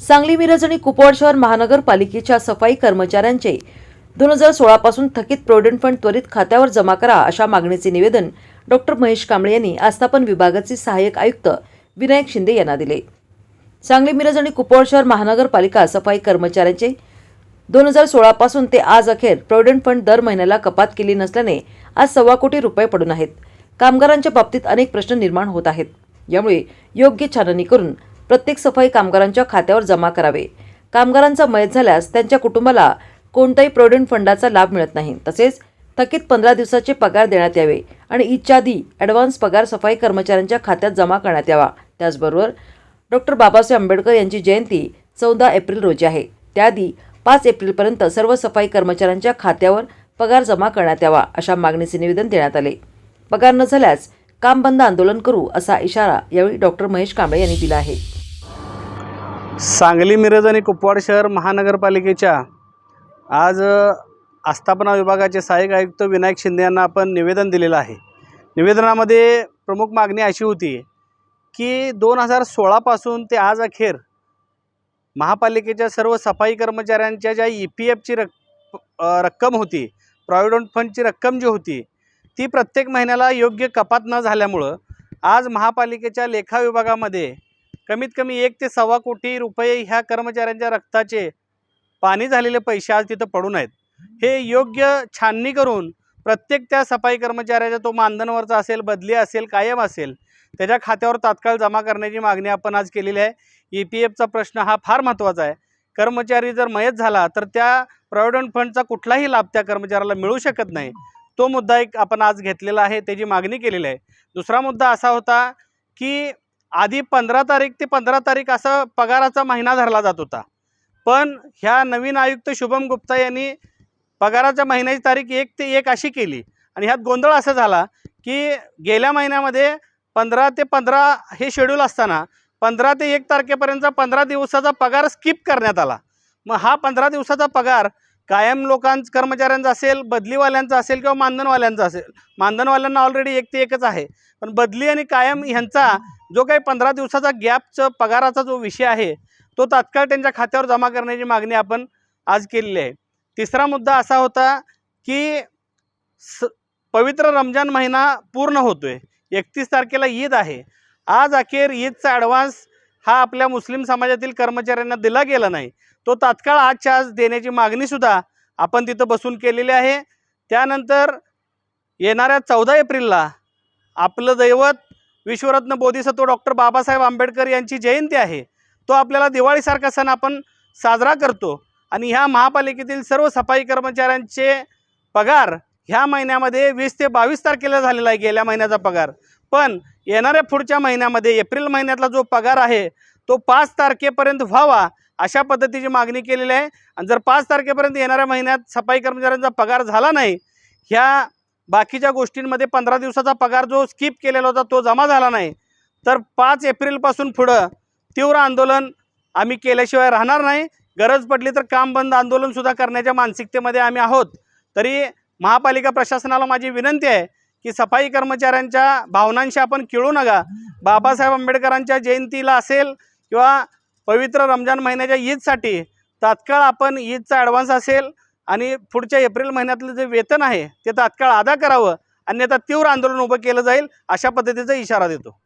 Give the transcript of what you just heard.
सांगली मिरज आणि कुपवाड शहर महानगरपालिकेच्या सफाई कर्मचाऱ्यांचे दोन हजार सोळापासून थकीत प्रॉव्हिडंट फंड त्वरित खात्यावर जमा करा अशा मागणीचे निवेदन डॉक्टर महेश कांबळे यांनी आस्थापन विभागाचे सहाय्यक आयुक्त विनायक शिंदे यांना दिले. सांगली मिरज आणि कुपवाड शहर महानगरपालिका सफाई कर्मचाऱ्यांचे दोन हजार सोळापासून ते आज अखेर प्रॉव्हिडंट फंड दर महिन्याला कपात केली नसल्याने आज सव्वा कोटी रुपये पडून आहेत. कामगारांच्या बाबतीत अनेक प्रश्न निर्माण होत आहेत. यामुळे योग्य छाननी करून प्रत्येक सफाई कामगारांच्या खात्यावर जमा करावे. कामगारांचा मयत झाल्यास त्यांच्या कुटुंबाला कोणताही प्रॉव्हिडंट फंडाचा लाभ मिळत नाही. तसेच थकीत पंधरा दिवसाचे पगार देण्यात यावे आणि ईदच्या आधी ॲडव्हान्स पगार सफाई कर्मचाऱ्यांच्या खात्यात जमा करण्यात यावा. त्याचबरोबर डॉक्टर बाबासाहेब आंबेडकर यांची जयंती चौदा एप्रिल रोजी आहे. त्याआधी पाच एप्रिलपर्यंत सर्व सफाई कर्मचाऱ्यांच्या खात्यावर पगार जमा करण्यात यावा अशा मागणीचे निवेदन देण्यात आले. पगार न झाल्यास काम बंद आंदोलन करू असा इशारा यावेळी डॉक्टर महेश कांबळे यांनी दिला आहे. सांगली मिरज आणि कुपवाड शहर महानगरपालिकेच्या आज आस्थापना विभागाचे सहाय्यक आयुक्त विनायक शिंदे यांना आपण निवेदन दिलेलं आहे. निवेदनामध्ये प्रमुख मागणी अशी होती की दोन हजार सोळापासून ते आज अखेर महापालिकेच्या सर्व सफाई कर्मचाऱ्यांच्या ज्या ई पी एफची रक् रक्कम होती प्रॉव्हिडंट फंडची रक्कम जी होती ती प्रत्येक महिन्याला योग्य कपात न झाल्यामुळं आज महापालिकेच्या लेखा विभागामध्ये कमीत कमी एक ते सव्वा कोटी रुपये ह्या कर्मचाऱ्यांच्या रक्ताचे पाणी झालेले पैसे आज तिथं पडून आहेत. हे योग्य छाननी करून प्रत्येक त्या सफाई कर्मचाऱ्याचा तो मानधनवरचा असेल बदली असेल कायम असेल त्याच्या खात्यावर तात्काळ जमा करण्याची मागणी आपण आज केलेली आहे. ई पी एफचा प्रश्न हा फार महत्त्वाचा आहे. कर्मचारी जर मयत झाला तर त्या प्रॉव्हिडंट फंडचा कुठलाही लाभ त्या कर्मचाऱ्याला मिळू शकत नाही. तो मुद्दा एक आपण आज घेतलेला आहे त्याची मागणी केलेली आहे. दुसरा मुद्दा असा होता की आधी पंधरा तारीख ते पंधरा तारीख असा पगाराचा महिना धरला जात होता. पण ह्या नवीन आयुक्त शुभम गुप्ता यांनी पगाराच्या महिन्याची तारीख एक ते एक अशी केली. आणि ह्यात गोंधळ असा झाला की गेल्या महिन्यामध्ये पंधरा ते पंधरा हे शेड्यूल असताना पंधरा ते एक तारखेपर्यंतचा पंधरा दिवसाचा पगार स्किप करण्यात आला. मग हा पंधरा दिवसाचा पगार कायम लोकांच कर्मचाऱ्यांचा असेल बदलीवाल्यांचा असेल किंवा मानधनवाल्यांचा असेल मानधनवाल्यांना ऑलरेडी एक ते एकच आहे. पण बदली आणि कायम ह्यांचा जो काही पंधरा दिवसाचा गॅपचं पगाराचा जो विषय आहे तो तात्काळ त्यांच्या खात्यावर जमा करण्याची मागणी आपण आज केलेली आहे. तिसरा मुद्दा असा होता की स पवित्र रमजान महिना पूर्ण होतो आहे एकतीस तारखेला ईद आहे. आज अखेर ईदचा ॲडव्हान्स हा आपल्या मुस्लिम समाजातील कर्मचाऱ्यांना दिला गेला नाही. तो तात्काळ आजच्या आज देण्याची मागणीसुद्धा आपण तिथं बसून केलेली आहे. त्यानंतर येणाऱ्या चौदा एप्रिलला आपलं दैवत विश्वरत्न बोधिसत्व डॉक्टर बाबासाहेब आंबेडकर यांची जयंती आहे. तो आपल्याला दिवाळीसारखा सण आपण साजरा करतो. आणि ह्या महापालिकेतील सर्व सफाई कर्मचाऱ्यांचे पगार ह्या महिन्यामध्ये वीस ते बावीस तारखेला झालेला आहे गेल्या महिन्याचा पगार. पण येणाऱ्या पुढच्या महिन्यामध्ये एप्रिल महिन्यातला जो पगार आहे तो पाच तारखेपर्यंत व्हावा अशा पद्धतीची मागणी केलेली आहे. आणि जर पाच तारखेपर्यंत येणाऱ्या महिन्यात सफाई कर्मचाऱ्यांचा पगार झाला नाही ह्या बाकीच्या गोष्टींमध्ये पंधरा दिवसाचा पगार जो स्किप केलेला होता तो जमा झाला नाही. तर पाच एप्रिलपासून पुढं तीव्र आंदोलन आम्ही केल्याशिवाय राहणार नाही. गरज पडली तर काम बंद आंदोलनसुद्धा करण्याच्या मानसिकतेमध्ये आम्ही आहोत. तरी महापालिका प्रशासनाला माझी विनंती आहे की सफाई कर्मचाऱ्यांच्या भावनांशी आपण खिळू नका. बाबासाहेब आंबेडकरांच्या जयंतीला असेल किंवा पवित्र रमजान महिन्याच्या ईदसाठी तात्काळ आपण ईदचा ॲडव्हान्स असेल आणि पुढच्या एप्रिल महिन्यातलं जे वेतन आहे ते तात्काळ अदा करावं. अन्यथा तीव्र आंदोलन उभं केलं जाईल अशा पद्धतीचा इशारा देतो.